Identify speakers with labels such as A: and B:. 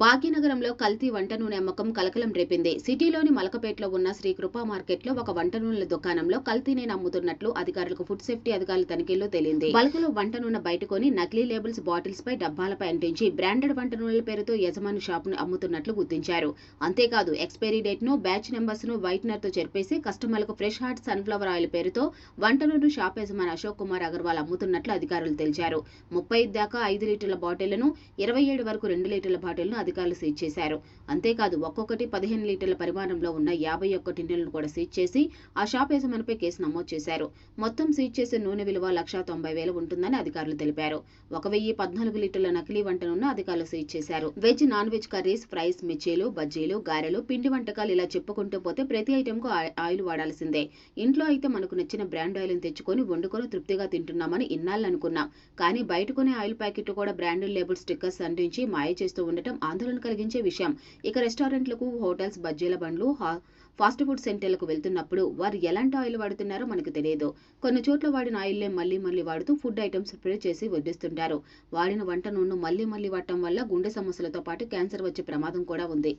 A: భాగ్యనగరంలో కల్తీ వంట నూనె అమ్మకం కలకలం రేపింది. సిటీలోని మలకపేటలో ఉన్న శ్రీ కృపా మార్కెట్లో ఒక వంట నూనెల దుకాణంలో కల్తీ నమ్ముతున్నట్లు అమ్ముతున్నట్లు అధికారులకు ఫుడ్ సేఫ్టీ అధికారుల తనిఖీల్లో తేలింది. బల్కలో వంట నూనె బయటకొని నకిలీ లేబుల్స్ బాటిల్స్ పై డబ్బాలపై అంటించి బ్రాండెడ్ వంట నూనెల పేరుతో యజమాని షాపును అమ్ముతున్నట్లు గుర్తించారు. అంతేకాదు ఎక్స్పైరీ డేట్ను బ్యాచ్ నెంబర్స్ను వైట్నర్తో చెరిపేసి కస్టమర్లకు ఫ్రెష్ హార్ట్ సన్ఫ్లవర్ ఆయిల్ పేరుతో వంట నూనె షాప్ యజమాని అశోక్ కుమార్ అగర్వాల్ అమ్ముతున్నట్లు అధికారులు తెలిపారు. ముప్పై దాకా ఐదు లీటర్ల బాటిళ్ళను ఇరవై ఏడు వరకు రెండు లీటర్ల బాటిల్ను అధికారులు సీజ్ చేశారు. అంతేకాదు ఒక్కొక్కటి పదిహేను లీటర్ల పరిమాణంలో ఉన్న యాభై ఒక్క టిన్నులను కూడా సీజ్ చేసి ఆ షాప్ యజమానిపై కేసు నమోదు చేశారు. మొత్తం సీజ్ చేసే నూనె విలువ లక్షా తొంభై వేలు ఉంటుందని అధికారులు తెలిపారు. ఒక వెయ్యి పద్నాలుగు లీటర్ల నకిలీ వంటనున్న అధికారులు సీజ్ చేశారు. Veg non veg curries fries మిర్చీలు బజ్జీలు గారెలు పిండి వంటకాలు ఇలా చెప్పుకుంటూ పోతే ప్రతి ఐటెంకు ఆయిల్ వాడాల్సిందే. ఇంట్లో అయితే మనకు నచ్చిన బ్రాండ్ ఆయిల్ని తెచ్చుకొని వండుకొని తృప్తిగా తింటున్నామని ఇన్నాళ్ళు అనుకున్నాం. కానీ బయట కొనే ఆయిల్ ప్యాకెట్ కూడా బ్రాండెడ్ లేబుల్ స్టిక్కర్స్ అంటించి మాయ చేస్తూ ఉండటం ఆందోళన కలిగించే విషయం. ఇక రెస్టారెంట్లకు హోటల్స్ బజ్జీల బండ్లు ఫాస్ట్ ఫుడ్ సెంటర్లకు వెళ్తున్నప్పుడు వారు ఎలాంటి ఆయిల్ వాడుతున్నారో మనకు తెలియదు. కొన్ని చోట్ల వాడిన ఆయిల్లే మళ్ళీ మళ్ళీ వాడుతూ ఫుడ్ ఐటమ్స్ ప్రిపేర్ చేసి వడ్డిస్తుంటారు. వాడిన వంట నూనె మళ్ళీ మళ్ళీ వాడటం వల్ల గుండె సమస్యలతో పాటు క్యాన్సర్ వచ్చే ప్రమాదం కూడా ఉంది.